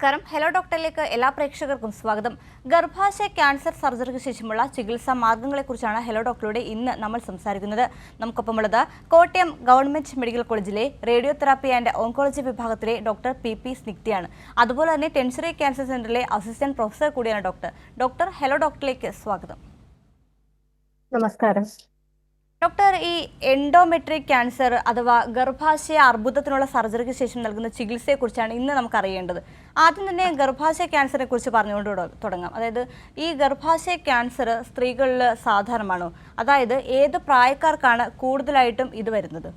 നമസ്കാരം. ഹലോ ഡോക്ടറിലേക്ക് എല്ലാ പ്രേക്ഷകർക്കും സ്വാഗതം. ഗർഭാശയ ക്യാൻസർ സർജറിക്ക് ശേഷമുള്ള ചികിത്സാ മാർഗങ്ങളെക്കുറിച്ചാണ് ഹലോ ഡോക്ടറുടെ ഇന്ന് നമ്മൾ സംസാരിക്കുന്നത്. നമുക്കൊപ്പമുള്ളത് കോട്ടയം ഗവൺമെന്റ് മെഡിക്കൽ കോളേജിലെ റേഡിയോ തെറാപ്പി ആൻഡ് ഓങ്കോളജി വിഭാഗത്തിലെ ഡോക്ടർ പി പി സ്നിഗ്ധിയാണ്. അതുപോലെ തന്നെ ടെൻഷറി ക്യാൻസർ സെന്ററിലെ അസിസ്റ്റന്റ് പ്രൊഫസർ കൂടിയാണ് ഡോക്ടർ. ഡോക്ടർ ഹലോ ഡോക്ടറിലേക്ക് സ്വാഗതം. നമസ്കാരം. ഡോക്ടർ ഈ എൻഡോമെട്രിക് ക്യാൻസർ അഥവാ ഗർഭാശയ അർബുദത്തിനുള്ള സർജറിക്ക് ശേഷം നൽകുന്ന ചികിത്സയെക്കുറിച്ചാണ് ഇന്ന് നമുക്ക് അറിയേണ്ടത് ആദ്യം തന്നെ ഗർഭാശയ ക്യാൻസറിനെ കുറിച്ച് പറഞ്ഞുകൊണ്ട് തുടങ്ങാം. അതായത് ഈ ഗർഭാശയ ക്യാൻസർ സ്ത്രീകളിൽ സാധാരണമാണോ? അതായത് ഏത് പ്രായക്കാർക്കാണ് കൂടുതലായിട്ടും ഇത് വരുന്നത്?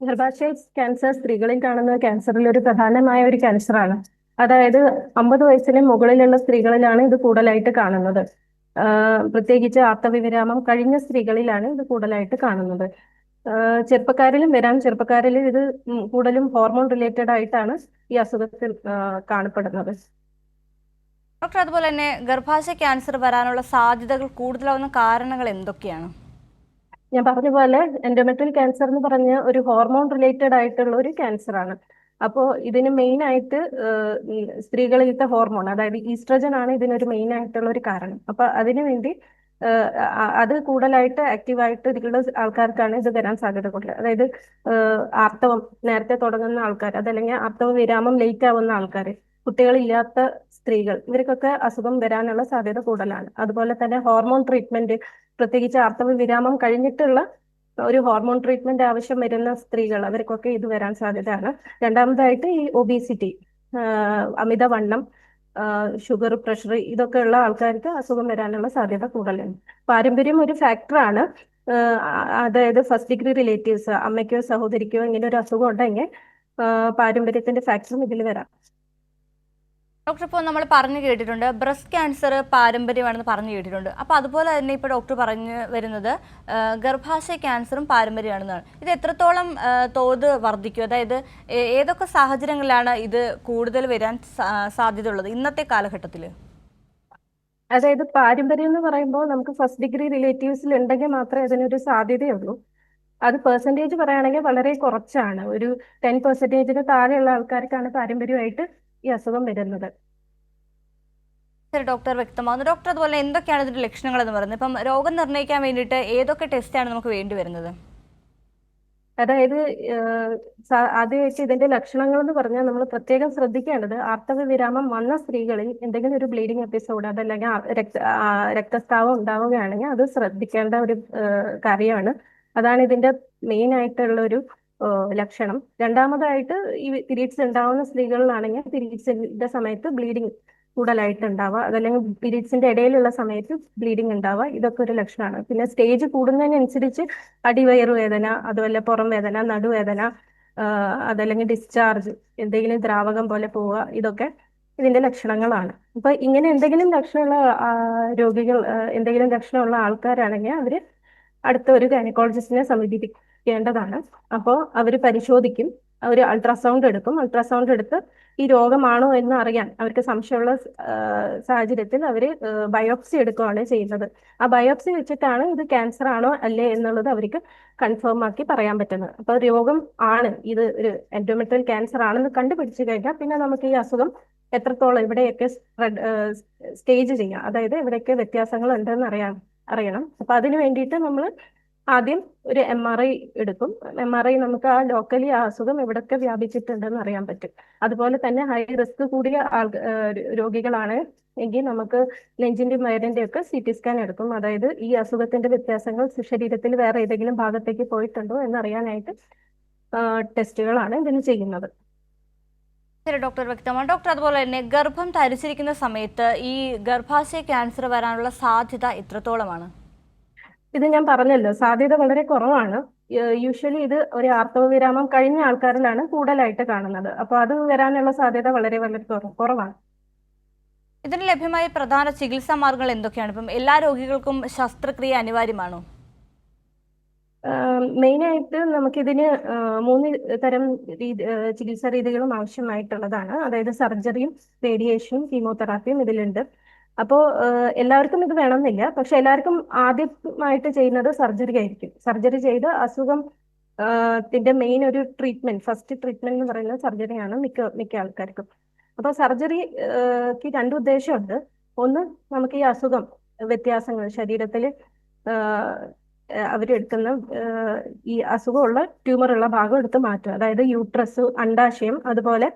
ഗർഭാശയ ക്യാൻസർ സ്ത്രീകളിൽ കാണുന്ന ക്യാൻസറിൽ ഒരു പ്രധാനമായ ഒരു ക്യാൻസറാണ്. അതായത് അമ്പത് വയസ്സിന് മുകളിലുള്ള സ്ത്രീകളിലാണ് ഇത് കൂടുതലായിട്ട് കാണുന്നത്. പ്രത്യേകിച്ച് ആർത്തവവിരാമം കഴിഞ്ഞ സ്ത്രീകളിലാണ് ഇത് കൂടുതലായിട്ട് കാണുന്നത്. ചെറുപ്പക്കാരിലും വരാം. ചെറുപ്പക്കാരിൽ ഇത് കൂടുതലും ഹോർമോൺ റിലേറ്റഡ് ആയിട്ടാണ് ഈ അസുഖത്തിൽ കാണപ്പെടുന്നത്. ഡോക്ടർ അതുപോലെ തന്നെ ഗർഭാശയ ക്യാൻസർ വരാനുള്ള സാധ്യതകൾ കൂടുതലാവുന്ന കാരണങ്ങൾ എന്തൊക്കെയാണ്? ഞാൻ പറഞ്ഞ പോലെ എൻഡോമെട്രിയൽ ക്യാൻസർ എന്ന് പറഞ്ഞ ഒരു ഹോർമോൺ റിലേറ്റഡ് ആയിട്ടുള്ള ഒരു ക്യാൻസർ ആണ്. അപ്പോൾ ഇതിന് മെയിൻ ആയിട്ട് സ്ത്രീകളിലത്തെ ഹോർമോൺ അതായത് ഈസ്ട്രജൻ ആണ് ഇതിനൊരു മെയിൻ ആയിട്ടുള്ള ഒരു കാരണം. അപ്പൊ അതിനുവേണ്ടി അത് കൂടുതലായിട്ട് ആക്റ്റീവായിട്ട് ഇതിലുള്ള ആൾക്കാർക്കാണ് ഇത് വരാൻ സാധ്യത കൂടുതൽ. അതായത് ആർത്തവം നേരത്തെ തുടങ്ങുന്ന ആൾക്കാർ അതല്ലെങ്കിൽ ആർത്തവ വിരാമം ലേറ്റ് ആവുന്ന ആൾക്കാർ കുട്ടികളില്ലാത്ത സ്ത്രീകൾ ഇവർക്കൊക്കെ അസുഖം വരാനുള്ള സാധ്യത കൂടുതലാണ്. അതുപോലെ തന്നെ ഹോർമോൺ ട്രീറ്റ്മെന്റ് പ്രത്യേകിച്ച് ആർത്തവ വിരാമം കഴിഞ്ഞിട്ടുള്ള ഒരു ഹോർമോൺ ട്രീറ്റ്മെന്റ് ആവശ്യം വരുന്ന സ്ത്രീകൾ അവർക്കൊക്കെ ഇത് വരാൻ സാധ്യതയാണ്. രണ്ടാമതായിട്ട് ഈ ഒബീസിറ്റി അമിതവണ്ണം ഷുഗർ പ്രഷർ ഇതൊക്കെ ഉള്ള ആൾക്കാർക്ക് അസുഖം വരാനുള്ള സാധ്യത കൂടുതലാണ്. പാരമ്പര്യം ഒരു ഫാക്ടറാണ് അതായത് ഫസ്റ്റ് ഡിഗ്രി റിലേറ്റീവ്സ് അമ്മയ്ക്കോ സഹോദരിക്കോ ഇങ്ങനെ ഒരു അസുഖം ഉണ്ടെങ്കിൽ പാരമ്പര്യത്തിന്റെ ഫാക്ടറും ഇതിൽ വരാം. ഡോക്ടർ ഇപ്പോൾ നമ്മൾ പറഞ്ഞു കേട്ടിട്ടുണ്ട് ബ്രസ്റ്റ് ക്യാൻസർ പാരമ്പര്യമാണെന്ന് പറഞ്ഞു കേട്ടിട്ടുണ്ട്. അപ്പോൾ അതുപോലെ തന്നെ ഇപ്പോൾ ഡോക്ടർ പറഞ്ഞു വരുന്നത് ഗർഭാശയ ക്യാൻസറും പാരമ്പര്യമാണെന്നാണ്. ഇത് എത്രത്തോളം തോത് വർദ്ധിക്കും? അതായത് ഏതൊക്കെ സാഹചര്യങ്ങളിലാണ് ഇത് കൂടുതൽ വരാൻ സാധ്യത സാധ്യതയുള്ളത് ഇന്നത്തെ കാലഘട്ടത്തിൽ അതായത് പാരമ്പര്യം എന്ന് പറയുമ്പോൾ നമുക്ക് ഫസ്റ്റ് ഡിഗ്രി റിലേറ്റീവ്സിൽ ഉണ്ടെങ്കിൽ മാത്രമേ അതിനൊരു സാധ്യതയുള്ളൂ. അത് പെർസെന്റേജ് പറയുകയാണെങ്കിൽ വളരെ കുറച്ചാണ്. ഒരു ടെൻ പെർസെന്റേജിന് താഴെയുള്ള ആൾക്കാർക്കാണ് പാരമ്പര്യമായിട്ട് ഈ അസുഖം വരുന്നത്. ശരി ഡോക്ടർ വ്യക്തമാകുന്നു. ഡോക്ടർ അതുപോലെ എന്തൊക്കെയാണ് ഇതിന്റെ ലക്ഷണങ്ങൾ എന്ന് പറയുന്നത്? ഇപ്പം രോഗം നിർണയിക്കാൻ വേണ്ടിയിട്ട് ഏതൊക്കെ ആണ് നമുക്ക് വേണ്ടി വരുന്നത്? അതായത് ആദ്യമായിട്ട് ഇതിന്റെ ലക്ഷണങ്ങൾ എന്ന് പറഞ്ഞാൽ നമ്മൾ പ്രത്യേകം ശ്രദ്ധിക്കേണ്ടത് ആർത്തവ വിരാമം വന്ന സ്ത്രീകളിൽ എന്തെങ്കിലും ഒരു ബ്ലീഡിംഗ് എപ്പിസോഡ് അതല്ലെങ്കിൽ രക്ത രക്തസ്രാവം ഉണ്ടാവുകയാണെങ്കിൽ അത് ശ്രദ്ധിക്കേണ്ട ഒരു കാര്യമാണ്. അതാണ് ഇതിന്റെ മെയിൻ ആയിട്ടുള്ള ഒരു ലക്ഷണം. രണ്ടാമതായിട്ട് ഈ പീരീഡ്സ് ഉണ്ടാവുന്ന സ്ത്രീകളിലാണെങ്കിൽ പീരീഡ്സിന്റെ സമയത്ത് ബ്ലീഡിങ് കൂടുതലായിട്ട് ഉണ്ടാവുക അതല്ലെങ്കിൽ പീരീഡ്സിന്റെ ഇടയിലുള്ള സമയത്ത് ബ്ലീഡിങ് ഉണ്ടാവുക. ഇതൊക്കെ ഒരു ലക്ഷണമാണ്. പിന്നെ സ്റ്റേജ് കൂടുന്നതിനനുസരിച്ച് അടിവയറു വേദന അതുപോലെ പുറം വേദന നടുവേദന അതല്ലെങ്കിൽ ഡിസ്ചാർജ് എന്തെങ്കിലും ദ്രാവകം പോലെ പോവുക ഇതൊക്കെ ഇതിന്റെ ലക്ഷണങ്ങളാണ്. അപ്പൊ ഇങ്ങനെ എന്തെങ്കിലും ലക്ഷണമുള്ള രോഗികൾ എന്തെങ്കിലും ലക്ഷണമുള്ള ആൾക്കാരാണെങ്കിൽ അവർ അടുത്ത ഒരു ഗൈനക്കോളജിസ്റ്റിനെ സമീപിക്കേണ്ടതാണ് അപ്പോൾ അവർ പരിശോധിക്കും. അവർ അൾട്രാസൗണ്ട് എടുക്കും. അൾട്രാസൗണ്ട് എടുത്ത് ഈ രോഗമാണോ എന്ന് അറിയാൻ അവർക്ക് സംശയമുള്ള സാഹചര്യത്തിൽ അവർ ബയോപ്സി എടുക്കുകയാണ് ചെയ്യുന്നത്. ആ ബയോപ്സി വെച്ചിട്ടാണ് ഇത് ക്യാൻസർ ആണോ അല്ലേ എന്നുള്ളത് അവർക്ക് കൺഫേം ആക്കി പറയാൻ പറ്റുന്നത്. അപ്പൊ രോഗം ആണ്. ഇത് ഒരു എൻഡോമെട്രിയൽ ക്യാൻസർ ആണെന്ന് കണ്ടുപിടിച്ചു കഴിഞ്ഞാൽ പിന്നെ നമുക്ക് ഈ അസുഖം എത്രത്തോളം ഇവിടെയൊക്കെ സ്റ്റേജ് ചെയ്യാം. അതായത് ഇവിടെയൊക്കെ വ്യത്യാസങ്ങൾ ഉണ്ടെന്ന് അറിയാം അറിയണം. അപ്പൊ അതിന് വേണ്ടിയിട്ട് നമ്മൾ ആദ്യം ഒരു എം ആർ ഐ എടുക്കും. എം ആർ ഐ നമുക്ക് ആ ലോക്കലി ആ അസുഖം എവിടെയൊക്കെ വ്യാപിച്ചിട്ടുണ്ടെന്ന് അറിയാൻ പറ്റും. അതുപോലെ തന്നെ ഹൈ റിസ്ക് കൂടിയ ആൾ രോഗികളാണ് എങ്കിൽ നമുക്ക് നെഞ്ചിന്റെയും വയറിന്റെയും ഒക്കെ സി ടി സ്കാൻ എടുക്കും. അതായത് ഈ അസുഖത്തിന്റെ വ്യത്യാസങ്ങൾ ശരീരത്തിൽ വേറെ ഏതെങ്കിലും ഭാഗത്തേക്ക് പോയിട്ടുണ്ടോ എന്നറിയാനായിട്ട് ടെസ്റ്റുകളാണ് ഇതിന് ചെയ്യുന്നത്. ശരി ഡോക്ടർ വ്യക്തമാണ്. ഡോക്ടർ അതുപോലെ തന്നെ ഗർഭം ധരിച്ചിരിക്കുന്ന സമയത്ത് ഈ ഗർഭാശയ ക്യാൻസർ വരാനുള്ള സാധ്യത എത്രത്തോളമാണ് ഇത് ഞാൻ പറഞ്ഞല്ലോ സാധ്യത വളരെ കുറവാണ്. യൂഷ്വലി ഇത് ഒരു ആർത്തവ വിരാമം കഴിഞ്ഞ ആൾക്കാരിലാണ് കൂടുതലായിട്ട് കാണുന്നത്. അപ്പൊ അത് വരാനുള്ള സാധ്യത വളരെ വളരെ കുറവാണ്. ഇതിന് ലഭ്യമായ പ്രധാന ചികിത്സാ മാർഗങ്ങൾ എന്തൊക്കെയാണ്? ഇപ്പം എല്ലാ രോഗികൾക്കും ശസ്ത്രക്രിയ അനിവാര്യമാണോ? മെയിനായിട്ട് നമുക്കിതിന് മൂന്ന് തരം രീതി ചികിത്സാ രീതികളും ആവശ്യമായിട്ടുള്ളതാണ്. അതായത് സർജറിയും റേഡിയേഷനും കീമോതെറാപ്പിയും ഇതിലുണ്ട്. അപ്പോൾ എല്ലാവർക്കും ഇത് വേണമെന്നില്ല. പക്ഷെ എല്ലാവർക്കും ആദ്യമായിട്ട് ചെയ്യുന്നത് സർജറി ആയിരിക്കും. സർജറി ചെയ്ത് അസുഖം ത്തിന്റെ മെയിൻ ഒരു ട്രീറ്റ്മെന്റ് ഫസ്റ്റ് ട്രീറ്റ്മെന്റ് എന്ന് പറയുന്നത് സർജറിയാണ് മിക്ക മിക്ക ആൾക്കാർക്കും. അപ്പൊ സർജറിക്ക് രണ്ട് ഉദ്ദേശമുണ്ട്. ഒന്ന് നമുക്ക് ഈ അസുഖം വ്യത്യാസങ്ങൾ ശരീരത്തിൽ അവരെടുക്കുന്ന ഈ അസുഖമുള്ള ട്യൂമറുള്ള ഭാഗം എടുത്ത് മാറ്റുക. അതായത് യൂട്രസ് അണ്ടാശയം അതുപോലെ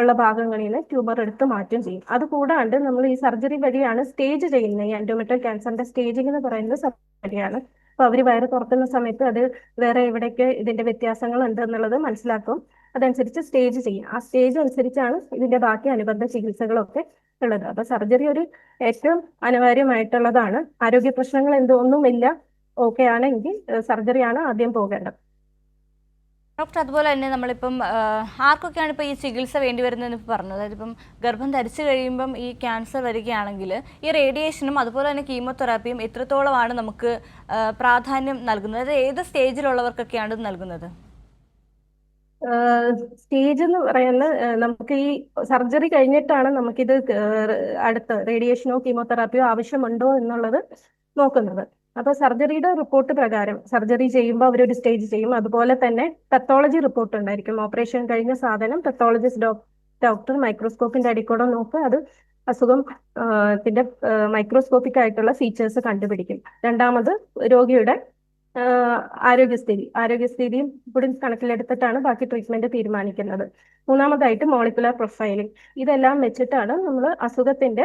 ഉള്ള ഭാഗങ്ങളിൽ ട്യൂമർ എടുത്ത് മാറ്റും ചെയ്യും. അത് കൂടാണ്ട് നമ്മൾ ഈ സർജറി വഴിയാണ് സ്റ്റേജ് ചെയ്യുന്നത്. ഈ എൻഡോമെട്രിയൽ ക്യാൻസറിന്റെ സ്റ്റേജിംഗ് എന്ന് പറയുന്നത് സർജറിയാണ് അപ്പൊ അവർ വയറ് തുറക്കുന്ന സമയത്ത് അത് വേറെ എവിടെയൊക്കെ ഇതിന്റെ വ്യത്യാസങ്ങൾ ഉണ്ട് എന്നുള്ളത് മനസ്സിലാക്കും. അതനുസരിച്ച് സ്റ്റേജ് ചെയ്യും. ആ സ്റ്റേജ് അനുസരിച്ചാണ് ഇതിന്റെ ബാക്കി അനുബന്ധ ചികിത്സകളൊക്കെ ഉള്ളത്. അപ്പൊ സർജറി ഒരു ഏറ്റവും അനിവാര്യമായിട്ടുള്ളതാണ്. ആരോഗ്യ പ്രശ്നങ്ങൾ എന്തൊന്നുമില്ല ഓക്കെ ആണെങ്കിൽ സർജറിയാണ് ആദ്യം പോകേണ്ടത്. ഡോക്ടർ അതുപോലെ തന്നെ നമ്മളിപ്പം ആർക്കൊക്കെയാണ് ഇപ്പോൾ ഈ ചികിത്സ വേണ്ടി വരുന്നതെന്ന് പറഞ്ഞത്? അതായത് ഇപ്പം ഗർഭം ധരിച്ചു കഴിയുമ്പം ഈ ക്യാൻസർ വരികയാണെങ്കിൽ ഈ റേഡിയേഷനും അതുപോലെ തന്നെ കീമോതെറാപ്പിയും എത്രത്തോളമാണ് നമുക്ക് പ്രാധാന്യം നൽകുന്നത്? അതായത് ഏത് സ്റ്റേജിലുള്ളവർക്കൊക്കെയാണ് ഇത് നൽകുന്നത്? സ്റ്റേജ് എന്ന് പറയുന്നത് നമുക്ക് ഈ സർജറി കഴിഞ്ഞിട്ടാണ് നമുക്കിത് അടുത്ത റേഡിയേഷനോ കീമോതെറാപ്പിയോ ആവശ്യമുണ്ടോ എന്നുള്ളത് നോക്കുന്നത്. അപ്പൊ സർജറിയുടെ റിപ്പോർട്ട് പ്രകാരം സർജറി ചെയ്യുമ്പോൾ അവർ ഒരു സ്റ്റേജ് ചെയ്യും. അതുപോലെ തന്നെ പത്തോളജി റിപ്പോർട്ട് ഉണ്ടായിരിക്കും. ഓപ്പറേഷൻ കഴിഞ്ഞ സാധനം പത്തോളജിസ്റ്റ് ഡോക്ടർ മൈക്രോസ്കോപ്പിന്റെ അടിക്കൂടെ നോക്കുക അത് അസുഖം ത്തിന്റെ മൈക്രോസ്കോപ്പിക് ആയിട്ടുള്ള ഫീച്ചേഴ്സ് കണ്ടുപിടിക്കും. രണ്ടാമത് രോഗിയുടെ ആരോഗ്യസ്ഥിതി. ആരോഗ്യസ്ഥിതിയും കൂടി കണക്കിലെടുത്തിട്ടാണ് ബാക്കി ട്രീറ്റ്മെന്റ് തീരുമാനിക്കുന്നത്. മൂന്നാമതായിട്ട് മോളിക്കുലർ പ്രൊഫൈലിംഗ് ഇതെല്ലാം വെച്ചിട്ടാണ് നമ്മൾ അസുഖത്തിന്റെ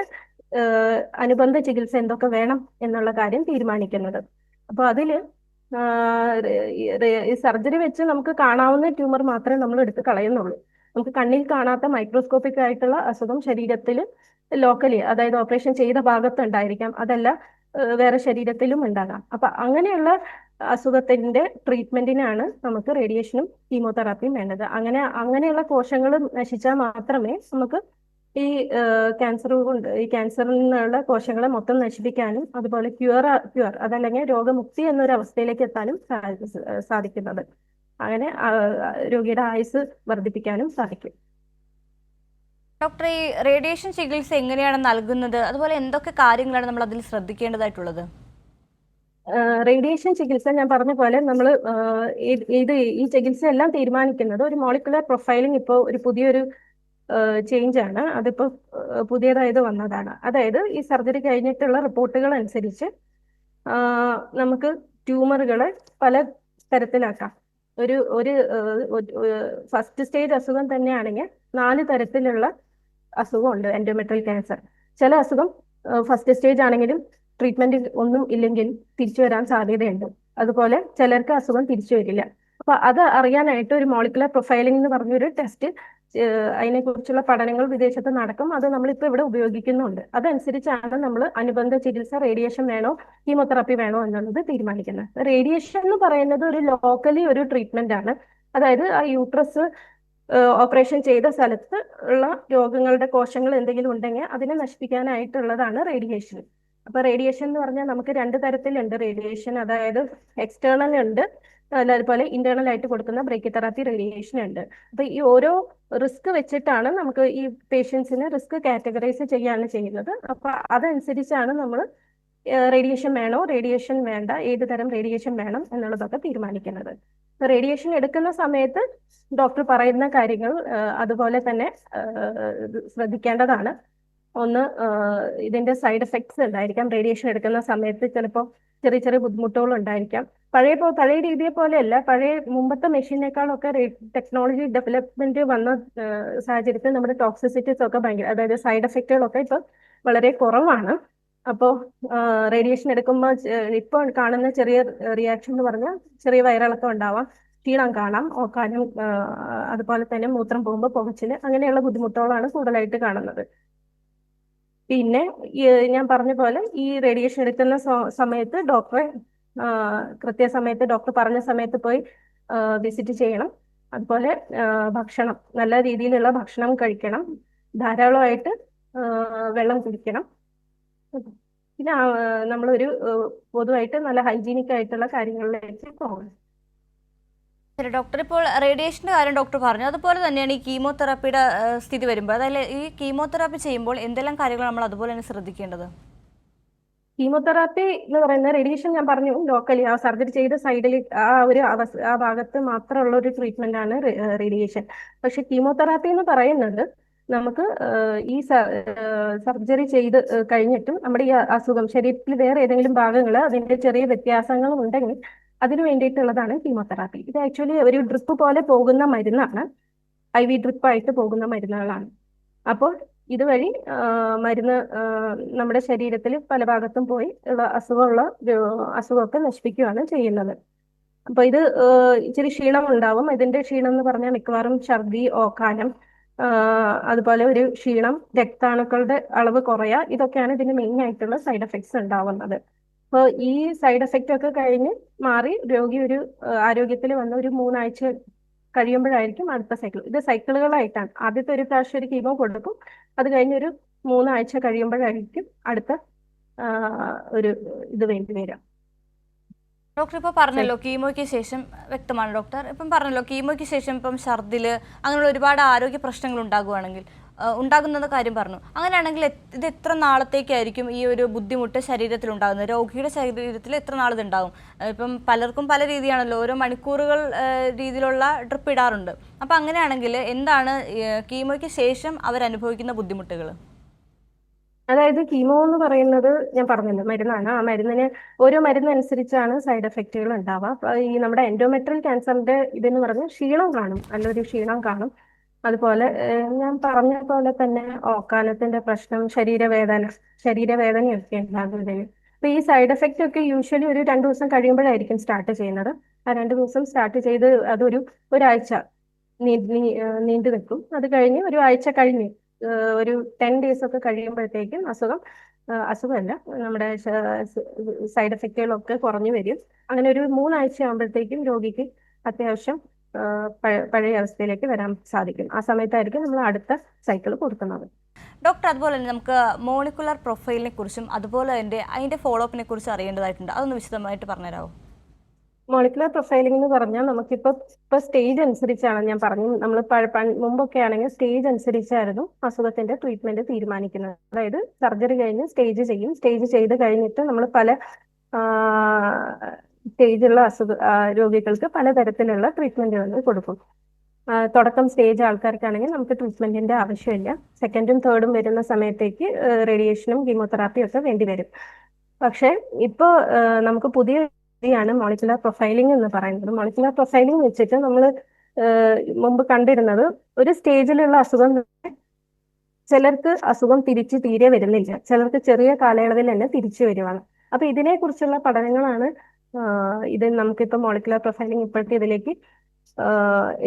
അനുബന്ധ ചികിത്സ എന്തൊക്കെ വേണം എന്നുള്ള കാര്യം തീരുമാനിക്കുന്നത്. അപ്പൊ അതിൽ സർജറി വെച്ച് നമുക്ക് കാണാവുന്ന ട്യൂമർ മാത്രമേ നമ്മൾ എടുത്ത് കളയുന്നുള്ളൂ. നമുക്ക് കണ്ണിൽ കാണാത്ത മൈക്രോസ്കോപ്പിക് ആയിട്ടുള്ള അസുഖം ശരീരത്തിൽ ലോക്കലി അതായത് ഓപ്പറേഷൻ ചെയ്ത ഭാഗത്ത് ഉണ്ടായിരിക്കാം. അതല്ല വേറെ ശരീരത്തിലും ഉണ്ടാകാം. അപ്പൊ അങ്ങനെയുള്ള അസുഖത്തിന്റെ ട്രീറ്റ്മെന്റിനാണ് നമുക്ക് റേഡിയേഷനും കീമോതെറാപ്പിയും വേണ്ടത്. അങ്ങനെ അങ്ങനെയുള്ള കോശങ്ങൾ നശിച്ചാൽ മാത്രമേ നമുക്ക് ഈ ക്യാൻസർ കൊണ്ട് ഈ ക്യാൻസറിൽ നിന്നുള്ള കോശങ്ങളെ മൊത്തം നശിപ്പിക്കാനും അതുപോലെ ക്യൂർ ക്യൂർ അതല്ലെങ്കിൽ രോഗമുക്തി എന്നൊരു അവസ്ഥയിലേക്ക് എത്താനും സാധി- സാധിക്കുന്നത്. അങ്ങനെ രോഗിയുടെ ആയുസ് വർദ്ധിപ്പിക്കാനും സാധിക്കും. ഡോക്ടർ ഈ റേഡിയേഷൻ ചികിത്സ എങ്ങനെയാണ് നൽകുന്നത്? അതുപോലെ എന്തൊക്കെ കാര്യങ്ങളാണ് നമ്മൾ അതിൽ ശ്രദ്ധിക്കേണ്ടതായിട്ടുള്ളത്? റേഡിയേഷൻ ചികിത്സ ഞാൻ പറഞ്ഞ പോലെ നമ്മൾ ഇത് ഈ ചികിത്സ എല്ലാം തീരുമാനിക്കുന്നത് ഒരു മോളിക്കുലർ പ്രൊഫൈലിംഗ് ഇപ്പോൾ ഒരു പുതിയൊരു ചേഞ്ച് ആണ്. അതിപ്പോൾ പുതിയതായത് വന്നതാണ്. അതായത് ഈ സർജറി കഴിഞ്ഞിട്ടുള്ള റിപ്പോർട്ടുകൾ അനുസരിച്ച് നമുക്ക് ട്യൂമറുകളെ പല തരത്തിലാക്കാം. ഒരു ഒരു ഫസ്റ്റ് സ്റ്റേജ് അസുഖം തന്നെയാണെങ്കിൽ നാല് തരത്തിലുള്ള അസുഖമുണ്ട് എൻഡോമെട്രിയൽ ക്യാൻസർ ചില അസുഖം ഫസ്റ്റ് സ്റ്റേജ് ആണെങ്കിലും ട്രീറ്റ്മെന്റ് ഒന്നും ഇല്ലെങ്കിൽ തിരിച്ചു വരാൻ സാധ്യതയുണ്ട്. അതുപോലെ ചിലർക്ക് അസുഖം തിരിച്ചു വരില്ല. അപ്പൊ അത് അറിയാനായിട്ട് ഒരു മോളിക്കുലർ പ്രൊഫൈലിംഗ് എന്ന് പറഞ്ഞൊരു ടെസ്റ്റ് അതിനെ കുറിച്ചുള്ള പഠനങ്ങൾ വിദേശത്ത് നടക്കും. അത് നമ്മളിപ്പോൾ ഇവിടെ ഉപയോഗിക്കുന്നുണ്ട്. അതനുസരിച്ചാണ് നമ്മൾ അനുബന്ധ ചികിത്സ റേഡിയേഷൻ വേണോ കീമോതെറാപ്പി വേണോ എന്നുള്ളത് തീരുമാനിക്കുന്നത്. റേഡിയേഷൻ എന്ന് പറയുന്നത് ഒരു ലോക്കലി ഒരു ട്രീറ്റ്മെന്റ് ആണ്. അതായത് ആ യൂട്രസ് ഓപ്പറേഷൻ ചെയ്ത സ്ഥലത്ത് ഉള്ള രോഗങ്ങളുടെ കോശങ്ങൾ എന്തെങ്കിലും ഉണ്ടെങ്കിൽ അതിനെ നശിപ്പിക്കാനായിട്ടുള്ളതാണ് റേഡിയേഷൻ. അപ്പൊ റേഡിയേഷൻ എന്ന് പറഞ്ഞാൽ നമുക്ക് രണ്ട് തരത്തിലുണ്ട്. റേഡിയേഷൻ അതായത് എക്സ്റ്റേണൽ ഉണ്ട്. അതുപോലെ ഇന്റേണൽ ആയിട്ട് കൊടുക്കുന്ന ബ്രേക്കിതെറാപ്പി റേഡിയേഷൻ ഉണ്ട്. അപ്പൊ ഈ ഓരോ റിസ്ക് വെച്ചിട്ടാണ് നമുക്ക് ഈ പേഷ്യൻസിന് റിസ്ക് കാറ്റഗറൈസ് ചെയ്യാണ് ചെയ്യുന്നത്. അപ്പൊ അതനുസരിച്ചാണ് നമ്മൾ റേഡിയേഷൻ വേണോ റേഡിയേഷൻ വേണ്ട ഏത് തരം റേഡിയേഷൻ വേണം എന്നുള്ളതൊക്കെ തീരുമാനിക്കുന്നത്. റേഡിയേഷൻ എടുക്കുന്ന സമയത്ത് ഡോക്ടർ പറയുന്ന കാര്യങ്ങൾ അതുപോലെ തന്നെ ശ്രദ്ധിക്കേണ്ടതാണ്. ഒന്ന് ഇതിന്റെ സൈഡ് എഫക്ട്സ് ഉണ്ടായിരിക്കാം. റേഡിയേഷൻ എടുക്കുന്ന സമയത്ത് ചിലപ്പോൾ ചെറിയ ചെറിയ ബുദ്ധിമുട്ടുകൾ ഉണ്ടായിരിക്കാം. പഴയ പഴയ രീതിയെ പോലെയല്ല. പഴയ മുമ്പത്തെ മെഷീനേക്കാളൊക്കെ ടെക്നോളജി ഡെവലപ്മെന്റ് വന്ന സാഹചര്യത്തിൽ നമ്മുടെ ടോക്സിസിറ്റീസ് ഒക്കെ ഭയങ്കര അതായത് സൈഡ് എഫക്റ്റുകളൊക്കെ ഇപ്പൊ വളരെ കുറവാണ്. അപ്പോൾ റേഡിയേഷൻ എടുക്കുമ്പോൾ ഇപ്പോൾ കാണുന്ന ചെറിയ റിയാക്ഷൻ എന്ന് പറഞ്ഞാൽ ചെറിയ വയറിളക്കം ഉണ്ടാവാം ക്ഷീണം കാണാം ഓക്കാനും അതുപോലെ തന്നെ മൂത്രം പോകുമ്പോൾ പുകച്ചിൽ അങ്ങനെയുള്ള ബുദ്ധിമുട്ടുകളാണ് കൂടുതലായിട്ട് കാണുന്നത്. പിന്നെ ഞാൻ പറഞ്ഞ പോലെ ഈ റേഡിയേഷൻ എടുക്കുന്ന സമയത്ത് ഡോക്ടറെ കൃത്യസമയത്ത് ഡോക്ടർ പറഞ്ഞ സമയത്ത് പോയി വിസിറ്റ് ചെയ്യണം. അതുപോലെ ഭക്ഷണം നല്ല രീതിയിലുള്ള ഭക്ഷണം കഴിക്കണം. ധാരാളമായിട്ട് വെള്ളം കുടിക്കണം. പിന്നെ നമ്മളൊരു പൊതുവായിട്ട് നല്ല ഹൈജീനിക് ആയിട്ടുള്ള കാര്യങ്ങളിലേക്ക് പോകണം. ശരി ഡോക്ടർ. ഇപ്പോൾ റേഡിയേഷന്റെ കാര്യം ഡോക്ടർ പറഞ്ഞു. അതുപോലെ തന്നെയാണ് ഈ കീമോതെറാപ്പിയുടെ സ്ഥിതി വരുമ്പോൾ. അതായത് ഈ കീമോതെറാപ്പി ചെയ്യുമ്പോൾ എന്തെല്ലാം കാര്യങ്ങൾ നമ്മൾ അതുപോലെ തന്നെ ശ്രദ്ധിക്കേണ്ടത്? കീമോതെറാപ്പി എന്ന് പറയുന്ന റേഡിയേഷൻ ഞാൻ പറഞ്ഞു ലോക്കലി ആ സർജറി ചെയ്ത സൈഡിൽ ആ ഒരു അവസ്ഥ ആ ഭാഗത്ത് മാത്രമുള്ള ഒരു ട്രീറ്റ്മെന്റ് ആണ് റേഡിയേഷൻ. പക്ഷെ കീമോതെറാപ്പി എന്ന് പറയുന്നത് നമുക്ക് ഈ സർജറി ചെയ്ത് കഴിഞ്ഞിട്ടും നമ്മുടെ ഈ അസുഖം ശരീരത്തിൽ വേറെ ഏതെങ്കിലും ഭാഗങ്ങൾ അതിന്റെ ചെറിയ വ്യത്യാസങ്ങൾ ഉണ്ടെങ്കിൽ അതിനു വേണ്ടിയിട്ടുള്ളതാണ് കീമോതെറാപ്പി. ഇത് ആക്ച്വലി ഒരു ഡ്രിപ്പ് പോലെ പോകുന്ന മരുന്നാണ്. ഐ വി ഡ്രിപ്പ് ആയിട്ട് പോകുന്ന മരുന്നുകളാണ്. അപ്പോൾ ഇതുവഴി മരുന്ന് നമ്മുടെ ശരീരത്തിൽ പല ഭാഗത്തും പോയി ഉള്ള അസുഖമുള്ള അസുഖമൊക്കെ നശിപ്പിക്കുകയാണ് ചെയ്യുന്നത്. അപ്പൊ ഇത് ഇച്ചിരി ക്ഷീണം ഉണ്ടാവും ഇതിന്റെ ക്ഷീണം എന്ന് പറഞ്ഞാൽ മിക്കവാറും ഛർദി ഓക്കാനം അതുപോലെ ഒരു ക്ഷീണം രക്താണുക്കളുടെ അളവ് കുറയുക ഇതൊക്കെയാണ് ഇതിന് മെയിൻ ആയിട്ടുള്ള സൈഡ് എഫക്ട്സ് ഉണ്ടാവുന്നത്. അപ്പോൾ ഈ സൈഡ് എഫക്റ്റ് ഒക്കെ കഴിഞ്ഞ് മാറി രോഗി ഒരു ആരോഗ്യത്തിൽ വന്ന ഒരു മൂന്നാഴ്ച കഴിയുമ്പോഴായിരിക്കും അടുത്ത സൈക്കിൾ ഇത് സൈക്കിളുകളായിട്ടാണ് ആദ്യത്തെ ഒരു പ്രാവശ്യം ഒരു കീമോ കൊടുക്കും. അത് കഴിഞ്ഞൊരു മൂന്നാഴ്ച കഴിയുമ്പോഴായിരിക്കും അടുത്ത ഒരു ഇത് വേണ്ടി വരാം. ഡോക്ടർ ഇപ്പോൾ പറഞ്ഞല്ലോ കീമോയ്ക്ക് ശേഷം വ്യക്തമാണ് ഡോക്ടർ. ഇപ്പം പറഞ്ഞല്ലോ കീമോയ്ക്ക് ശേഷം ഇപ്പം ഛർദിൽ അങ്ങനെയുള്ള ഒരുപാട് ആരോഗ്യ പ്രശ്നങ്ങൾ ഉണ്ടാകുവാണെങ്കിൽ ഉണ്ടാകുന്ന കാര്യം പറഞ്ഞു. അങ്ങനെയാണെങ്കിൽ ഇത് എത്ര നാളത്തേക്കായിരിക്കും ഈ ഒരു ബുദ്ധിമുട്ട് ശരീരത്തിൽ ഉണ്ടാകുന്നത്? രോഗിയുടെ ശരീരത്തിൽ എത്ര നാൾ ഇതുണ്ടാകും ഇപ്പം പലർക്കും പല രീതിയാണല്ലോ. ഓരോ മണിക്കൂറുകൾ രീതിയിലുള്ള ഡ്രിപ്പ് ഇടാറുണ്ട്. അപ്പം അങ്ങനെയാണെങ്കിൽ എന്താണ് കീമോയ്ക്ക് ശേഷം അവർ അനുഭവിക്കുന്ന ബുദ്ധിമുട്ടുകൾ അതായത് കീമോ എന്ന് പറയുന്നത് ഞാൻ പറഞ്ഞല്ലോ മരുന്നാണ്. ആ മരുന്നിന് ഓരോ മരുന്ന് അനുസരിച്ചാണ് സൈഡ് എഫക്റ്റുകൾ ഉണ്ടാവുക. ഈ നമ്മുടെ എൻഡോമെട്രിയൽ ക്യാൻസറിന്റെ ഇതെന്ന് പറഞ്ഞാൽ ക്ഷീണം കാണും. നല്ലൊരു ക്ഷീണം കാണും. അതുപോലെ ഞാൻ പറഞ്ഞ പോലെ തന്നെ ഓക്കാനത്തിന്റെ പ്രശ്നം ശരീരവേദന ശരീരവേദനയൊക്കെ ഉണ്ടാകും ഇതിന് അപ്പൊ ഈ സൈഡ് എഫക്റ്റ് ഒക്കെ യൂഷ്വലി ഒരു രണ്ടു ദിവസം കഴിയുമ്പോഴായിരിക്കും സ്റ്റാർട്ട് ചെയ്യുന്നത്. ആ രണ്ടു ദിവസം സ്റ്റാർട്ട് ചെയ്ത് അതൊരു ഒരാഴ്ച നീണ്ടു നിൽക്കും. അത് കഴിഞ്ഞ് ഒരു ആഴ്ച കഴിഞ്ഞ് ഒരു ടെൻ ഡേയ്സ് ഒക്കെ കഴിയുമ്പോഴത്തേക്കും അസുഖം അസുഖമല്ല നമ്മുടെ സൈഡ് എഫക്റ്റുകളൊക്കെ കുറഞ്ഞു വരും. അങ്ങനെ ഒരു മൂന്നാഴ്ച ആകുമ്പോഴത്തേക്കും രോഗിക്ക് അത്യാവശ്യം പഴയ അവസ്ഥയിലേക്ക് വരാൻ സാധിക്കും. ആ സമയത്തായിരിക്കും നമ്മൾ അടുത്ത സൈക്കിൾ കൊടുക്കുന്നത്. ഡോക്ടർ അതുപോലെ തന്നെ നമുക്ക് മോളിക്കുലർ പ്രൊഫൈലിനെ കുറിച്ചും അതുപോലെ തന്നെ അതിന്റെ ഫോളോ അപ്പിനെ കുറിച്ചും അറിയേണ്ടതായിട്ടുണ്ട്. അതൊന്ന് വിശദമായിട്ട് പറഞ്ഞുതരാമോ മോളിക്കുലർ പ്രൊഫൈലിംഗ് എന്ന് പറഞ്ഞാൽ നമുക്കിപ്പോൾ ഇപ്പൊ സ്റ്റേജ് അനുസരിച്ചാണ് ഞാൻ പറഞ്ഞു നമ്മൾ മുമ്പൊക്കെ ആണെങ്കിൽ സ്റ്റേജ് അനുസരിച്ചായിരുന്നു അസുഖത്തിന്റെ ട്രീറ്റ്മെന്റ് തീരുമാനിക്കുന്നത്. അതായത് സർജറി കഴിഞ്ഞ് സ്റ്റേജ് ചെയ്യും. സ്റ്റേജ് ചെയ്ത് കഴിഞ്ഞിട്ട് നമ്മൾ പല സ്റ്റേജുള്ള അസുഖ രോഗികൾക്ക് പലതരത്തിലുള്ള ട്രീറ്റ്മെന്റുകൾ കൊടുക്കും. തുടക്കം സ്റ്റേജ് ആൾക്കാർക്കാണെങ്കിൽ നമുക്ക് ട്രീറ്റ്മെന്റിന്റെ ആവശ്യമില്ല. സെക്കൻഡും തേർഡും വരുന്ന സമയത്തേക്ക് റേഡിയേഷനും കീമോതെറാപ്പിയും ഒക്കെ വേണ്ടി വരും. പക്ഷേ ഇപ്പോൾ നമുക്ക് പുതിയ രീതിയാണ് മോളിക്കുലർ പ്രൊഫൈലിംഗ് എന്ന് പറയുന്നത്. മോളിക്കുലർ പ്രൊഫൈലിംഗ് വെച്ചിട്ട് നമ്മൾ മുമ്പ് കണ്ടിരുന്നത് ഒരു സ്റ്റേജിലുള്ള അസുഖം ചിലർക്ക് അസുഖം തിരിച്ച് തീരെ വരുന്നില്ല. ചിലർക്ക് ചെറിയ കാലയളവിൽ തന്നെ തിരിച്ചു വരുവാണ്. അപ്പൊ ഇതിനെ കുറിച്ചുള്ള പഠനങ്ങളാണ് ഇത് നമുക്കിപ്പോൾ മോളിക്കുലർ പ്രൊഫൈലിംഗ് ഇപ്പോഴത്തെ ഇതിലേക്ക്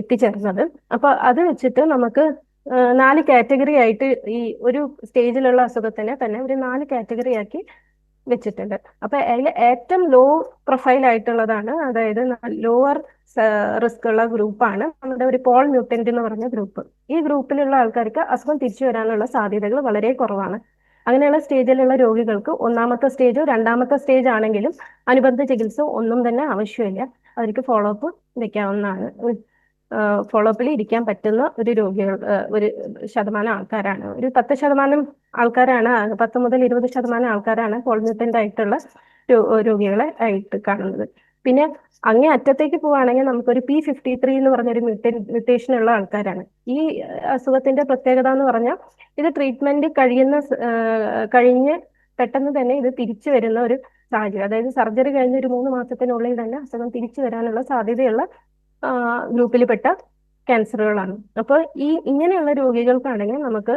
എത്തിച്ചേർന്നത്. അപ്പോൾ അത് വെച്ചിട്ട് നമുക്ക് നാല് കാറ്റഗറി ആയിട്ട് ഈ ഒരു സ്റ്റേജിലുള്ള അസുഖത്തിനെ തന്നെ ഒരു നാല് കാറ്റഗറി ആക്കി വെച്ചിട്ടുണ്ട്. അപ്പൊ അതിൽ ഏറ്റവും ലോ പ്രൊഫൈൽ ആയിട്ടുള്ളതാണ് അതായത് ലോവർ റിസ്ക് ഉള്ള ഗ്രൂപ്പാണ് നമ്മുടെ ഒരു പോൾ മ്യൂട്ടന്റ് എന്ന് പറഞ്ഞ ഗ്രൂപ്പ് ഈ ഗ്രൂപ്പിലുള്ള ആൾക്കാർക്ക് അസുഖം തിരിച്ചു വരാനുള്ള സാധ്യതകൾ വളരെ കുറവാണ്. അങ്ങനെയുള്ള സ്റ്റേജിലുള്ള രോഗികൾക്ക് ഒന്നാമത്തെ സ്റ്റേജോ രണ്ടാമത്തെ സ്റ്റേജ് ആണെങ്കിലും അനുബന്ധ ചികിത്സ ഒന്നും തന്നെ ആവശ്യമില്ല. അവർക്ക് ഫോളോ അപ്പ് വെക്കാവുന്നതാണ് ഫോളോ അപ്പിൽ ഇരിക്കാൻ പറ്റുന്ന ഒരു രോഗികൾ ഒരു ശതമാനം ആൾക്കാരാണ്. ഒരു പത്ത് ശതമാനം ആൾക്കാരാണ് പത്ത് മുതൽ ഇരുപത് ശതമാനം ആൾക്കാരാണ് പോൾമ്യൂട്ടന്റ് ആയിട്ടുള്ള രോഗികളെ ആയിട്ട് കാണുന്നത്. പിന്നെ അങ്ങേ അറ്റത്തേക്ക് പോവുകയാണെങ്കിൽ നമുക്കൊരു പി ഫിഫ്റ്റി ത്രീ എന്ന് പറഞ്ഞൊരു മ്യൂട്ടേ മ്യൂട്ടേഷൻ ഉള്ള ആൾക്കാരാണ്. ഈ അസുഖത്തിന്റെ പ്രത്യേകത എന്ന് പറഞ്ഞാൽ ഇത് ട്രീറ്റ്മെന്റ് കഴിയുന്ന കഴിഞ്ഞ് പെട്ടെന്ന് തന്നെ ഇത് തിരിച്ചു വരുന്ന ഒരു സാഹചര്യം. അതായത് സർജറി കഴിഞ്ഞ ഒരു മൂന്ന് മാസത്തിനുള്ളിൽ തന്നെ അസുഖം തിരിച്ചു വരാനുള്ള സാധ്യതയുള്ള ഗ്രൂപ്പിൽപ്പെട്ട ക്യാൻസറുകളാണ്. അപ്പോൾ ഈ ഇങ്ങനെയുള്ള രോഗികൾക്കാണെങ്കിൽ നമുക്ക്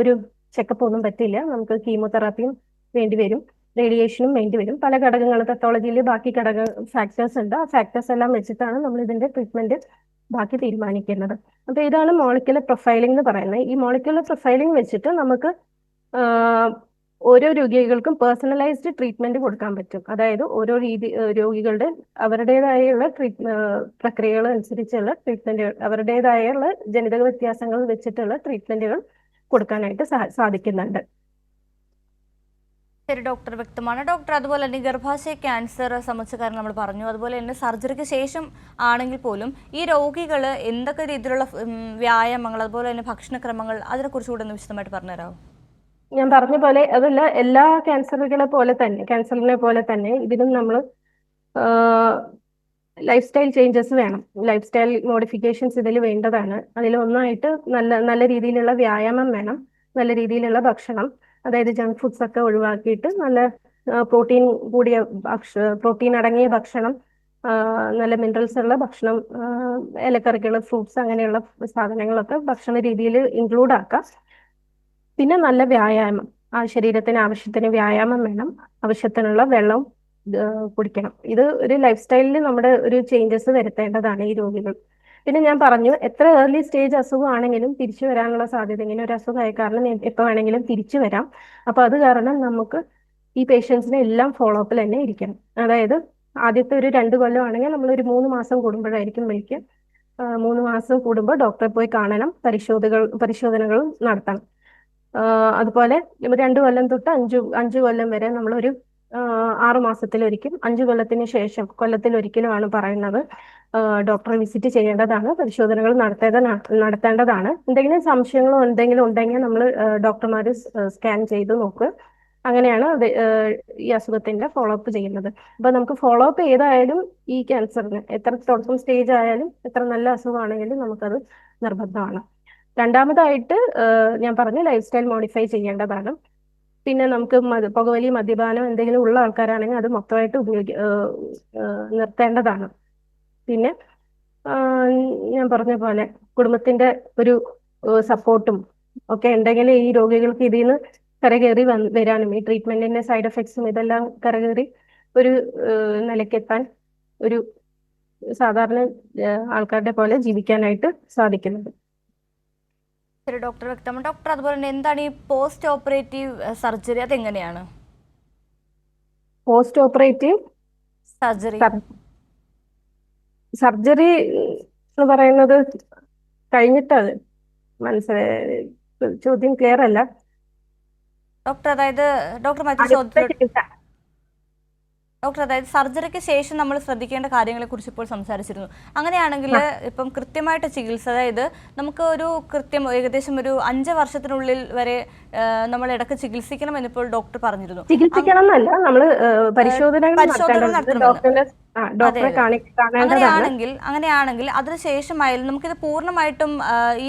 ഒരു ചെക്കപ്പ് ഒന്നും പറ്റില്ല. നമുക്ക് കീമോതെറാപ്പിയും വേണ്ടി വരും. റേഡിയേഷനും വേണ്ടി വരും പല ഘടകങ്ങൾ പെത്തോളജിയിൽ ബാക്കി ഘടക ഫാക്ടേഴ്സ് ഉണ്ട്. ആ ഫാക്ടേഴ്സ് എല്ലാം വെച്ചിട്ടാണ് നമ്മൾ ഇതിന്റെ ട്രീറ്റ്മെന്റ് ബാക്കി തീരുമാനിക്കുന്നത്. അപ്പൊ ഇതാണ് മോളിക്കുലർ പ്രൊഫൈലിംഗ് എന്ന് പറയുന്നത്. ഈ മോളിക്കുലർ പ്രൊഫൈലിംഗ് വെച്ചിട്ട് നമുക്ക് ഓരോ രോഗികൾക്കും പേഴ്സണലൈസ്ഡ് ട്രീറ്റ്മെന്റ് കൊടുക്കാൻ പറ്റും. അതായത് ഓരോ രീതി രോഗികളുടെ അവരുടേതായുള്ള പ്രക്രിയകൾ അനുസരിച്ചുള്ള ട്രീറ്റ്മെന്റുകൾ അവരുടേതായുള്ള ജനിതക വ്യത്യാസങ്ങൾ വെച്ചിട്ടുള്ള ട്രീറ്റ്മെന്റുകൾ കൊടുക്കാനായിട്ട് സാധിക്കുന്നുണ്ട്. ശരി ഡോക്ടർ വ്യക്തമാണ്. ഡോക്ടർ അതുപോലെ തന്നെ ഗർഭാശയ ക്യാൻസർ സംബന്ധിച്ച കാര്യം നമ്മൾ പറഞ്ഞു. അതുപോലെ തന്നെ സർജറിക്ക് ശേഷം ആണെങ്കിൽ പോലും ഈ രോഗികൾ എന്തൊക്കെ രീതിയിലുള്ള വ്യായാമങ്ങൾ അതുപോലെ തന്നെ ഭക്ഷണക്രമങ്ങൾ അതിനെക്കുറിച്ച് കൂടെ ഒന്ന് വിശദമായിട്ട് പറഞ്ഞുതരാമോ? ഞാൻ പറഞ്ഞ പോലെ അതല്ല എല്ലാ ക്യാൻസറുകളെ പോലെ തന്നെ ക്യാൻസറിനെ പോലെ തന്നെ ഇതിനും നമ്മൾ ലൈഫ് സ്റ്റൈൽ ചേഞ്ചസ് വേണം. ലൈഫ് സ്റ്റൈൽ മോഡിഫിക്കേഷൻസ് ഇതിൽ വേണ്ടതാണ്. അതിൽ ഒന്നായിട്ട് നല്ല നല്ല രീതിയിലുള്ള വ്യായാമം വേണം. നല്ല രീതിയിലുള്ള ഭക്ഷണം. അതായത് ജങ്ക് ഫുഡ്സ് ഒക്കെ ഒഴിവാക്കിയിട്ട് നല്ല പ്രോട്ടീൻ കൂടിയ ഭക്ഷ പ്രോട്ടീൻ അടങ്ങിയ ഭക്ഷണം നല്ല മിനറൽസ് ഉള്ള ഭക്ഷണം ഇലക്കറികൾ ഫ്രൂട്ട്സ് അങ്ങനെയുള്ള സാധനങ്ങളൊക്കെ ഭക്ഷണ രീതിയിൽ ഇൻക്ലൂഡ് ആക്കാം. പിന്നെ നല്ല വ്യായാമം. ആ ശരീരത്തിന് ആവശ്യത്തിന് വ്യായാമം വേണം. ആവശ്യത്തിനുള്ള വെള്ളം കുടിക്കണം. ഇത് ഒരു ലൈഫ് സ്റ്റൈലിൽ നമ്മുടെ ഒരു ചേഞ്ചസ് വരുത്തേണ്ടതാണ് ഈ രോഗികൾ. പിന്നെ ഞാൻ പറഞ്ഞു എത്ര ഏർലി സ്റ്റേജ് അസുഖമാണെങ്കിലും തിരിച്ചു വരാനുള്ള സാധ്യത ഇങ്ങനെ ഒരു അസുഖമായ കാരണം എപ്പോൾ എപ്പോ വേണമെങ്കിലും തിരിച്ചു വരാം. അപ്പൊ അത് കാരണം നമുക്ക് ഈ പേഷ്യൻസിനെ എല്ലാം ഫോളോ അപ്പിൽ തന്നെ ഇരിക്കണം. അതായത് ആദ്യത്തെ ഒരു രണ്ട് കൊല്ലം ആണെങ്കിൽ നമ്മൾ ഒരു മൂന്ന് മാസം കൂടുമ്പോഴായിരിക്കും വിളിക്കുക. മൂന്ന് മാസം കൂടുമ്പോൾ ഡോക്ടറെ പോയി കാണണം പരിശോധകൾ പരിശോധനകളും നടത്തണം. അതുപോലെ രണ്ട് കൊല്ലം തൊട്ട് അഞ്ചു അഞ്ചു കൊല്ലം വരെ നമ്മളൊരു ആറു മാസത്തിലൊരിക്കും അഞ്ചു കൊല്ലത്തിന് ശേഷം കൊല്ലത്തിലൊരിക്കലുമാണ് പറയുന്നത്. ഡോക്ടറെ വിസിറ്റ് ചെയ്യേണ്ടതാണ് പരിശോധനകൾ നടത്തേണ്ടതാണ് നടത്തേണ്ടതാണ്. എന്തെങ്കിലും സംശയങ്ങളോ എന്തെങ്കിലും ഉണ്ടെങ്കിൽ നമ്മൾ ഡോക്ടർമാർ സ്കാൻ ചെയ്ത് നോക്കുക അങ്ങനെയാണ് അത് ഈ അസുഖത്തിന്റെ ഫോളോ അപ്പ് ചെയ്യുന്നത്. അപ്പൊ നമുക്ക് ഫോളോ അപ്പ് ഏതായാലും ഈ ക്യാൻസറിന് എത്ര തുടക്കം സ്റ്റേജ് ആയാലും എത്ര നല്ല അസുഖമാണെങ്കിലും നമുക്കത് നിർബന്ധമാണ്. രണ്ടാമതായിട്ട് ഞാൻ പറഞ്ഞു ലൈഫ് സ്റ്റൈൽ മോഡിഫൈ ചെയ്യേണ്ടതാണ്. പിന്നെ നമുക്ക് പുകവലി മദ്യപാനം എന്തെങ്കിലും ഉള്ള ആൾക്കാരാണെങ്കിൽ അത് മൊത്തമായിട്ട് ഉപയോഗി നിർത്തേണ്ടതാണ്. പിന്നെ ഞാൻ പറഞ്ഞ പോലെ കുടുംബത്തിന്റെ ഒരു സപ്പോർട്ടും ഒക്കെ ഉണ്ടെങ്കിൽ ഈ രോഗികൾക്ക് ഇതിൽ നിന്ന് കരകയറി വരാനും ഈ ട്രീറ്റ്മെന്റിന്റെ സൈഡ് എഫക്ട്സും ഇതെല്ലാം കരകയറി ഒരു നിലയ്ക്കെത്താൻ ഒരു സാധാരണ ആൾക്കാരുടെ പോലെ ജീവിക്കാനായിട്ട് സാധിക്കുന്നത് ശരി ഡോക്ടർ വ്യക്തമാണ്. ഡോക്ടർ അതുപോലെ തന്നെ എന്താണ് ഈ പോസ്റ്റ് ഓപ്പറേറ്റീവ് സർജറി അതെങ്ങനെയാണ്? പോസ്റ്റ് ഓപ്പറേറ്റീവ് സർജറി സർജറി എന്ന് പറയുന്നത് കഴിഞ്ഞിട്ടത് മനസ്സിലായി ചോദ്യം ക്ലിയർ അല്ല. ഡോക്ടർ അതായത് ഡോക്ടർ മറ്റു ചികിത്സ ഡോക്ടർ അതായത് സർജറിക്ക് ശേഷം നമ്മൾ ശ്രദ്ധിക്കേണ്ട കാര്യങ്ങളെ കുറിച്ച് ഇപ്പോൾ സംസാരിച്ചിരുന്നു. അങ്ങനെയാണെങ്കിൽ ഇപ്പം കൃത്യമായിട്ട് ചികിത്സ അതായത് നമുക്ക് ഒരു കൃത്യം ഏകദേശം ഒരു അഞ്ച് വർഷത്തിനുള്ളിൽ വരെ നമ്മൾ ഇടയ്ക്ക് ചികിത്സിക്കണം എന്നിപ്പോൾ ഡോക്ടർ പറഞ്ഞിരുന്നു. ചികിത്സിക്കണം എന്നല്ല പരിശോധനകൾ. കാണി അങ്ങനെയാണെങ്കിൽ അങ്ങനെയാണെങ്കിൽ അതിനുശേഷമായാലും നമുക്കിത് പൂർണമായിട്ടും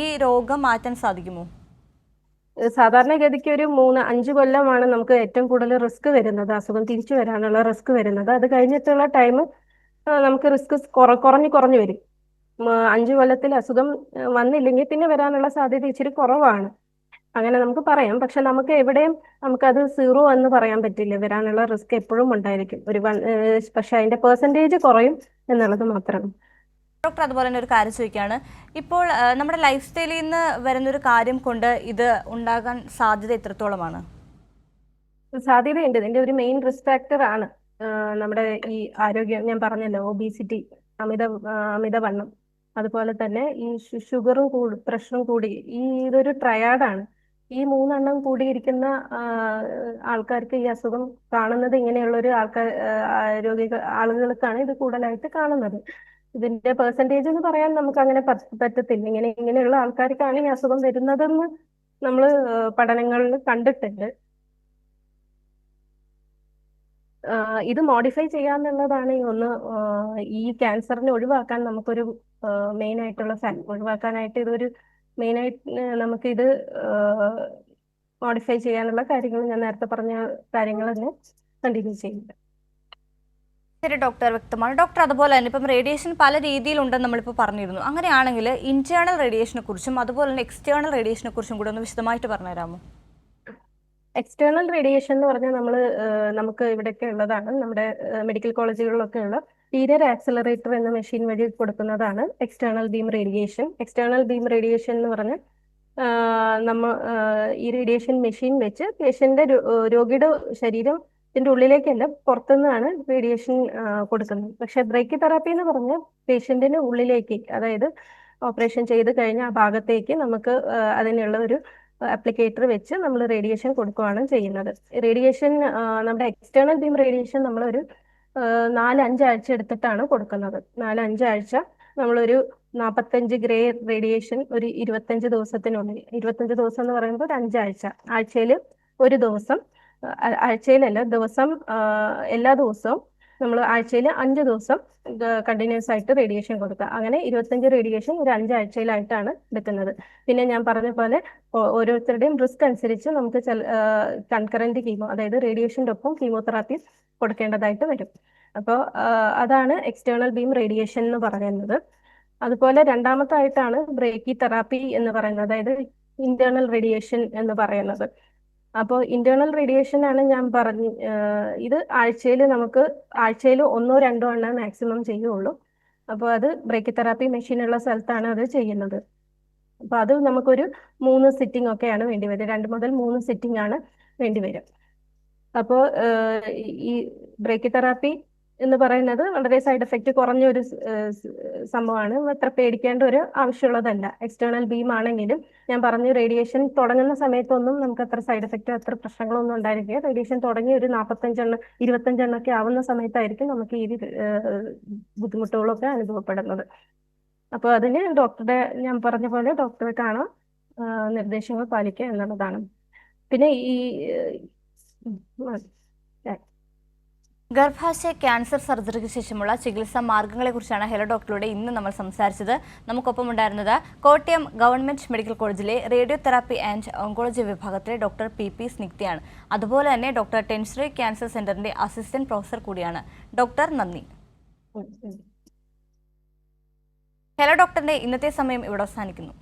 ഈ രോഗം മാറ്റാൻ സാധിക്കുമോ? സാധാരണഗതിക്ക് ഒരു മൂന്ന് അഞ്ച് കൊല്ലമാണ് നമുക്ക് ഏറ്റവും കൂടുതൽ റിസ്ക് വരുന്നത് അസുഖം തിരിച്ചു വരാനുള്ള റിസ്ക് വരുന്നത്. അത് കഴിഞ്ഞിട്ടുള്ള ടൈം നമുക്ക് റിസ്ക് കുറഞ്ഞു കുറഞ്ഞു വരും. അഞ്ചു കൊല്ലത്തിൽ അസുഖം വന്നില്ലെങ്കിൽ പിന്നെ വരാനുള്ള സാധ്യത ഇച്ചിരി കുറവാണ്. അങ്ങനെ നമുക്ക് പറയാം. പക്ഷെ നമുക്ക് എവിടെയും നമുക്കത് സീറോ എന്ന് പറയാൻ പറ്റില്ല. വരാനുള്ള റിസ്ക് എപ്പോഴും ഉണ്ടായിരിക്കും. ഒരു പക്ഷെ അതിന്റെ പെർസെന്റേജ് കുറയും എന്നുള്ളത് മാത്രമാണ് ഡോക്ടർ അതുപോലെ തന്നെ ഒരു കാര്യം ചോദിക്കുകയാണ്. ഇപ്പോൾ നമ്മുടെ ലൈഫ് സ്റ്റൈലിൽ നിന്ന് വരുന്നൊരു കാര്യം കൊണ്ട് ഇത് ഉണ്ടാകാൻ സാധ്യത എത്രത്തോളമാണ്? സാധ്യതയുണ്ട്. ഇതിന്റെ ഒരു മെയിൻ റിസ്ക് ഫാക്ടർ ആണ്. നമ്മുടെ ഈ ആരോഗ്യം ഞാൻ പറഞ്ഞല്ലോ ഒബീസിറ്റി അമിത അമിതവണ്ണം. അതുപോലെ തന്നെ ഈ ഷുഗറും കൂടി പ്രഷറും കൂടി ഈ ഇതൊരു ട്രയാഡാണ് ഈ മൂന്നെണ്ണം കൂടിയിരിക്കുന്ന ആൾക്കാർക്ക് ഈ അസുഖം കാണുന്നത് ഇങ്ങനെയുള്ള ഒരു ആൾക്കാർ ആളുകൾക്കാണ് ഇത് കൂടുതലായിട്ട് കാണുന്നത്. ഇതിന്റെ പെർസെന്റേജ് എന്ന് പറയാൻ നമുക്ക് അങ്ങനെ പറ്റ- പറ്റത്തില്ല. ഇങ്ങനെ ഇങ്ങനെയുള്ള ആൾക്കാർക്കാണ് ഈ അസുഖം വരുന്നതെന്ന് നമ്മൾ പഠനങ്ങളിൽ കണ്ടിട്ടുണ്ട്. ഇത് മോഡിഫൈ ചെയ്യാന്നുള്ളതാണ് ഒന്ന് ഈ ക്യാൻസറിനെ ഒഴിവാക്കാൻ നമുക്കൊരു മെയിൻ ആയിട്ടുള്ള ഫാക്ട് ഒഴിവാക്കാനായിട്ട് ഇതൊരു മെയിൻ ആയിട്ട് നമുക്ക് ഇത് മോഡിഫൈ ചെയ്യാനുള്ള കാര്യങ്ങൾ ഞാൻ നേരത്തെ പറഞ്ഞ കാര്യങ്ങൾ തന്നെ കണ്ടിന്യൂ ചെയ്യുന്നുണ്ട്. ശരി ഡോക്ടർ വ്യക്തമാണ്. ഡോക്ടർ അതുപോലെ തന്നെ ഇപ്പം റേഡിയേഷൻ പല രീതിയിലുണ്ടെന്ന് നമ്മളിപ്പോൾ പറഞ്ഞിരുന്നു. അങ്ങനെയാണെങ്കിൽ ഇന്റേണൽ റേഡിയേഷനെ കുറിച്ചും അതുപോലെ തന്നെ എക്സ്റ്റേണൽ റേഡിയേഷനെ കുറിച്ചും കൂടെ ഒന്ന് വിശദമായിട്ട് പറഞ്ഞുതരാമോ? എക്സ്റ്റേണൽ റേഡിയേഷൻ എന്ന് പറഞ്ഞാൽ നമ്മൾ നമുക്ക് ഇവിടെയൊക്കെ ഉള്ളതാണ്. നമ്മുടെ മെഡിക്കൽ കോളേജുകളിലൊക്കെ ഉള്ള ലീനിയർ ആക്സിലറേറ്റർ എന്ന മെഷീൻ വഴി കൊടുക്കുന്നതാണ് external beam radiation external beam radiation എന്ന് പറഞ്ഞാൽ നമ്മൾ ഈ റേഡിയേഷൻ മെഷീൻ വെച്ച് പേഷ്യന്റെ രോഗിയുടെ ശരീരത്തിന്റെ ഉള്ളിലേക്കല്ല പുറത്തുനിന്നാണ് റേഡിയേഷൻ കൊടുക്കുന്നത്. പക്ഷെ ബ്രേക്ക് തെറാപ്പി എന്ന് പറഞ്ഞ പേഷ്യന്റിന് ഉള്ളിലേക്ക് അതായത് ഓപ്പറേഷൻ ചെയ്ത് കഴിഞ്ഞ ആ ഭാഗത്തേക്ക് നമുക്ക് അതിനുള്ള ഒരു അപ്ലിക്കേറ്റർ വെച്ച് നമ്മൾ റേഡിയേഷൻ കൊടുക്കുകയാണ് ചെയ്യുന്നത്. റേഡിയേഷൻ നമ്മുടെ എക്സ്റ്റേണൽ ബീം റേഡിയേഷൻ നമ്മളൊരു നാല് അഞ്ചാഴ്ച എടുത്തിട്ടാണ് കൊടുക്കുന്നത്. നാല് അഞ്ചാഴ്ച നമ്മളൊരു നാൽപ്പത്തഞ്ച് ഗ്രേ റേഡിയേഷൻ ഒരു ഇരുപത്തഞ്ച് ദിവസത്തിനുള്ളിൽ. ഇരുപത്തഞ്ച് ദിവസം എന്ന് പറയുമ്പോൾ ഒരു അഞ്ചാഴ്ച. ആഴ്ചയിൽ ഒരു ദിവസം ആഴ്ചയിലല്ല ദിവസം എല്ലാ ദിവസവും നമ്മൾ ആഴ്ചയിൽ അഞ്ച് ദിവസം കണ്ടിന്യൂസ് ആയിട്ട് റേഡിയേഷൻ കൊടുക്കുക. അങ്ങനെ ഇരുപത്തഞ്ച് റേഡിയേഷൻ ഒരു അഞ്ചാഴ്ചയിലായിട്ടാണ് എടുക്കുന്നത്. പിന്നെ ഞാൻ പറഞ്ഞ പോലെ ഓരോരുത്തരുടെയും റിസ്ക് അനുസരിച്ച് നമുക്ക് കൺകറന്റ് കീമോ അതായത് റേഡിയേഷന്റെ ഒപ്പം കീമോതെറാപ്പി കൊടുക്കേണ്ടതായിട്ട് വരും. അപ്പോൾ അതാണ് എക്സ്റ്റേണൽ ബീം റേഡിയേഷൻ എന്ന് പറയുന്നത്. അതുപോലെ രണ്ടാമത്തായിട്ടാണ് ബ്രേക്കി തെറാപ്പി എന്ന് പറയുന്നത്. അതായത് ഇന്റേണൽ റേഡിയേഷൻ എന്ന് പറയുന്നത്. അപ്പോൾ ഇന്റേണൽ റേഡിയേഷൻ ആണ് ഞാൻ പറഞ്ഞ ഇത് ആഴ്ചയിൽ നമുക്ക് ആഴ്ചയിൽ ഒന്നോ രണ്ടോ എണ്ണം മാക്സിമം ചെയ്യുള്ളൂ. അപ്പോൾ അത് ബ്രേക്ക് തെറാപ്പി മെഷീൻ ഉള്ള സ്ഥലത്താണ് അത് ചെയ്യുന്നത്. അപ്പോൾ അത് നമുക്കൊരു മൂന്ന് സിറ്റിംഗ് ഒക്കെയാണ് വേണ്ടി വരിക. രണ്ട് മുതൽ മൂന്ന് സിറ്റിംഗ് ആണ് വേണ്ടി വരും അപ്പോൾ ഈ ബ്രേക്ക് തെറാപ്പി എന്ന് പറയുന്നത് വളരെ സൈഡ് എഫക്റ്റ് കുറഞ്ഞ ഒരു സംഭവമാണ്. അത്ര പേടിക്കേണ്ട ഒരു ആവശ്യമുള്ളതല്ല. എക്സ്റ്റേണൽ ബീം ആണെങ്കിലും ഞാൻ പറഞ്ഞു റേഡിയേഷൻ തുടങ്ങുന്ന സമയത്തൊന്നും നമുക്ക് അത്ര സൈഡ് എഫക്റ്റ് അത്ര പ്രശ്നങ്ങളൊന്നും ഉണ്ടായിരിക്കുക റേഡിയേഷൻ തുടങ്ങി ഒരു നാൽപ്പത്തഞ്ചെണ്ണം ഇരുപത്തഞ്ചെണ്ണം ഒക്കെ ആവുന്ന സമയത്തായിരിക്കും നമുക്ക് ഈ ബുദ്ധിമുട്ടുകളൊക്കെ അനുഭവപ്പെടുന്നത്. അപ്പോൾ അതിന് ഡോക്ടറുടെ ഞാൻ പറഞ്ഞ പോലെ ഡോക്ടറെ കാണാം നിർദ്ദേശങ്ങൾ പാലിക്കുക എന്നുള്ളതാണ്. പിന്നെ ഈ. ഗർഭാശയ ക്യാൻസർ സർജറിക്ക് ശേഷമുള്ള ചികിത്സാ മാർഗങ്ങളെക്കുറിച്ചാണ് ഹെലോ ഡോക്ടറിലൂടെ ഇന്ന് നമ്മൾ സംസാരിച്ചത്. നമുക്കൊപ്പം ഉണ്ടായിരുന്നത് കോട്ടയം ഗവൺമെന്റ് മെഡിക്കൽ കോളേജിലെ റേഡിയോ തെറാപ്പി ആൻഡ് ഓങ്കോളജി വിഭാഗത്തിലെ ഡോക്ടർ പി പി സ്നിഗ്ധയാണ്. അതുപോലെ തന്നെ ഡോക്ടർ ടെൻസറി ക്യാൻസർ സെന്ററിന്റെ അസിസ്റ്റന്റ് പ്രൊഫസർ കൂടിയാണ്. ഡോക്ടർ നന്ദി. ഹെലോ ഡോക്ടറിന്റെ ഇന്നത്തെ സമയം ഇവിടെ അവസാനിക്കുന്നു.